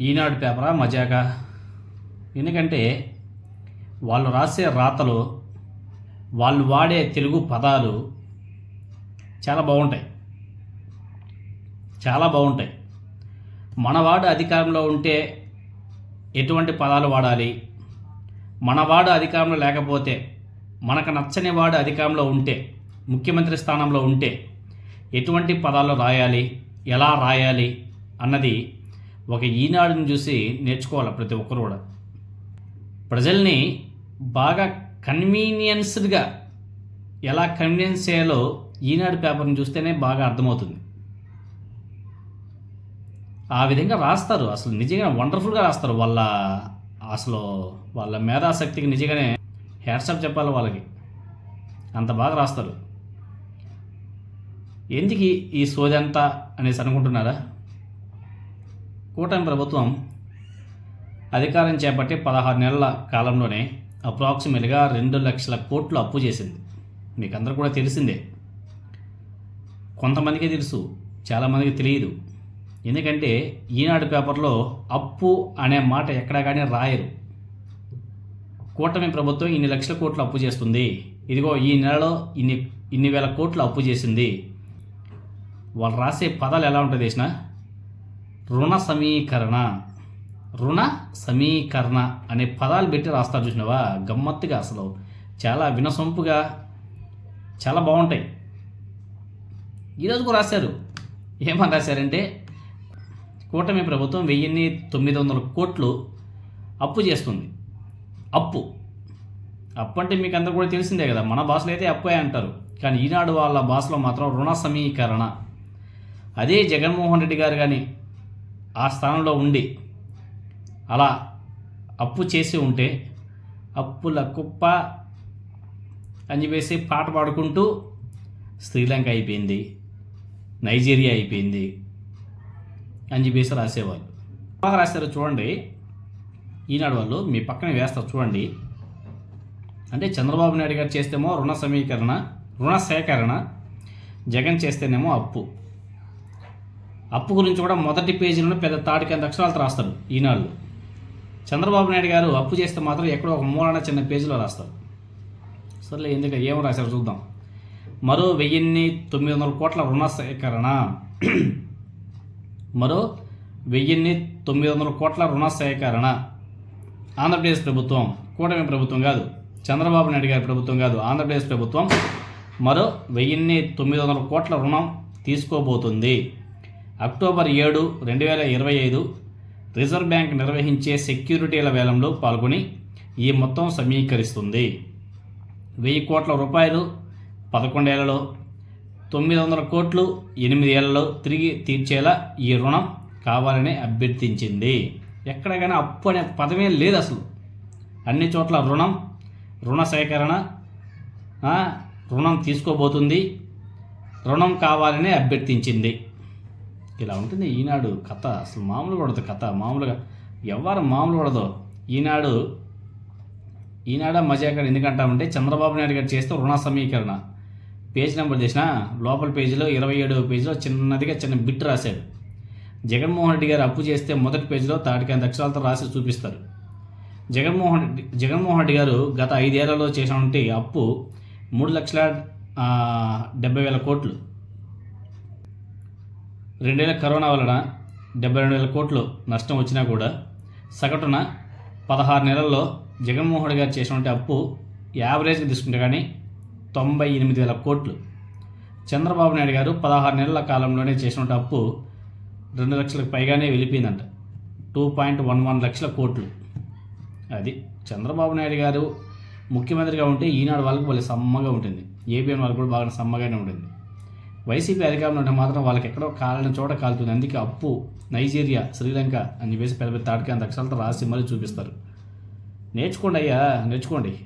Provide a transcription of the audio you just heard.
ఈనాడు పేపరా మజాగా ఎందుకంటే వాళ్ళు రాసే రాతలు వాళ్ళు వాడే తెలుగు పదాలు చాలా బాగుంటాయి. చాలా బాగుంటాయి. మనవాడు అధికారంలో ఉంటే ఎటువంటి పదాలు వాడాలి? మనవాడు అధికారంలో లేకపోతే మనకు నచ్చని వాడు అధికారంలో ఉంటే ముఖ్యమంత్రి స్థానంలో ఉంటే ఎటువంటి పదాలు రాయాలి? ఎలా రాయాలి? అన్నది ఒక ఈనాడుని చూసి నేర్చుకోవాలి ప్రతి ఒక్కరు కూడా. ప్రజల్ని బాగా కన్వీనియన్స్డ్గా ఎలా కన్వీనియన్స్ చేయాలో ఈనాడు పేపర్ని చూస్తేనే బాగా అర్థమవుతుంది. ఆ విధంగా రాస్తారు. అసలు నిజంగా వండర్ఫుల్గా రాస్తారు. వాళ్ళ అసలు వాళ్ళ మేధాశక్తికి నిజంగానే హ్యాట్సాప్ చెప్పాలి వాళ్ళకి. అంత బాగా రాస్తారు. ఎందుకు ఈ సోదంతా అనేసి అనుకుంటున్నారా? కూటమి ప్రభుత్వం అధికారం చేపట్టి పదహారు నెలల కాలంలోనే అప్రాక్సిమేట్గా రెండు లక్షల కోట్లు అప్పు చేసింది. మీకు అందరూ కూడా తెలిసిందే. కొంతమందికే తెలుసు చాలామందికి తెలియదు. ఎందుకంటే ఈనాడు పేపర్లో అప్పు అనే మాట ఎక్కడా కానీ రాయరు. కూటమి ప్రభుత్వం ఇన్ని లక్షల కోట్లు అప్పు చేస్తుంది. ఇదిగో ఈ నెలలో ఇన్ని ఇన్ని వేల కోట్లు అప్పు చేసింది. వాళ్ళు రాసే పదాలు ఎలా ఉంటుంది చేసినా రుణ సమీకరణ. రుణ సమీకరణ అనే పదాలు పెట్టి రాస్తారు చూసినావా? గమ్మత్తుగా అసలు. చాలా వినసొంపుగా చాలా బాగుంటాయి. ఈరోజు కూడా రాశారు. ఏమని రాశారంటే కూటమి ప్రభుత్వం వెయ్యిన్ని తొమ్మిది వందల కోట్లు అప్పు చేస్తుంది. అప్పు. అప్పు అంటే మీకు అందరు కూడా తెలిసిందే కదా మన భాషలో అయితే అప్పే అంటారు. కానీ ఈనాడు వాళ్ళ భాషలో మాత్రం రుణ సమీకరణ. అదే జగన్మోహన్ రెడ్డి గారు కానీ ఆ స్థానంలో ఉండి అలా అప్పు చేసి ఉంటే అప్పుల కుప్ప అని చెప్పేసి పాట పాడుకుంటూ శ్రీలంక అయిపోయింది నైజీరియా అయిపోయింది అని చెప్పేసి రాసేవాళ్ళు. బాగా రాశారు చూడండి. ఈనాడు వాళ్ళు మీ పక్కన వేస్తారు చూడండి. అంటే చంద్రబాబు నాయుడు గారు చేస్తేమో రుణ సమీకరణ రుణ సేకరణ జగన్ చేస్తేనేమో అప్పు. అప్పు గురించి కూడా మొదటి పేజీలోనే పెద్ద తాటికి అంత అక్షరాలతో రాస్తారు ఈనాళ్ళు చంద్రబాబు నాయుడు గారు అప్పు చేస్తే మాత్రం ఎక్కడో ఒక మూలన చిన్న పేజీలో రాస్తారు. సర్లే ఎందుకు ఏం రాశారు చూద్దాం. మరో వెయ్యిన్ని తొమ్మిది వందల కోట్ల రుణ సేకరణ. మరో వెయ్యిన్ని తొమ్మిది వందల కోట్ల రుణ సేకరణ. ఆంధ్రప్రదేశ్ ప్రభుత్వం కూటమి ప్రభుత్వం కాదు. చంద్రబాబు నాయుడు గారి ప్రభుత్వం కాదు ఆంధ్రప్రదేశ్ ప్రభుత్వం. మరో వెయ్యిన్ని తొమ్మిది వందల కోట్ల రుణం తీసుకోబోతుంది. అక్టోబర్ ఏడు రెండు వేల ఇరవై ఐదు రిజర్వ్ బ్యాంక్ నిర్వహించే సెక్యూరిటీల వేలంలో పాల్గొని ఈ మొత్తం సమీకరిస్తుంది. వెయ్యి కోట్ల రూపాయలు పదకొండేళ్ళలో తొమ్మిది వందల కోట్లు ఎనిమిది ఏళ్ళలో తిరిగి తీర్చేలా ఈ రుణం కావాలని అభ్యర్థించింది. ఎక్కడైనా అప్పు అనే పదమే లేదు అసలు. అన్ని చోట్ల రుణం రుణ సేకరణ రుణం తీసుకోబోతుంది. రుణం కావాలని అభ్యర్థించింది. ఇలా ఉంటుంది. ఈనాడు కథ అసలు మామూలుగా ఉండదు కథ. మామూలుగా ఎవరు మామూలు ఉండదు ఈనాడు ఈనాడ మజాకర్ ఎందుకంటామంటే చంద్రబాబు నాయుడు గారు చేస్తే రుణ సమీకరణ. పేజ్ నెంబర్ చేసిన లోపల పేజీలో ఇరవై ఏడవ పేజీలో చిన్నదిగా చిన్న బిట్ రాశాడు. జగన్మోహన్ రెడ్డి గారు అప్పు చేస్తే మొదటి పేజీలో తాటికైన అక్షరాలతో రాసి చూపిస్తారు. జగన్మోహన్ రెడ్డి జగన్మోహన్ రెడ్డి గారు గత ఐదేళ్ళలో చేసినటువంటి అప్పు మూడు లక్షల డెబ్బై వేల కోట్లు. రెండేళ్ళ కరోనా వలన డెబ్బై రెండు వేల కోట్లు నష్టం వచ్చినా కూడా సగటున పదహారు నెలల్లో జగన్మోహన్ రెడ్డి గారు చేసినటువంటి అప్పు యావరేజ్గా తీసుకుంటే కానీ తొంభై ఎనిమిది వేల కోట్లు. చంద్రబాబు నాయుడు గారు పదహారు నెలల కాలంలోనే చేసినటువంటి అప్పు రెండు లక్షలకు పైగానే వెళ్ళిపోయిందంట. టూ పాయింట్ వన్ వన్ లక్షల కోట్లు. అది చంద్రబాబు నాయుడు గారు ముఖ్యమంత్రిగా ఉంటే ఈనాడు వాళ్ళకి వాళ్ళు సమ్మగా ఉంటుంది. ఏబిఎన్ వాళ్ళకి కూడా బాగా సమ్మగానే ఉంటుంది. వైసీపీ అధికారంలో ఉంటే మాత్రం వాళ్ళకి ఎక్కడో కాలని చోట కాలుతుంది. అందుకే అప్పు నైజీరియా శ్రీలంక అని చెప్పేసి పెద్ద పెద్ద తాటికి అంత అక్షరాలతో రాసి మరీ చూపిస్తారు. నేర్చుకోండి అయ్యా నేర్చుకోండి.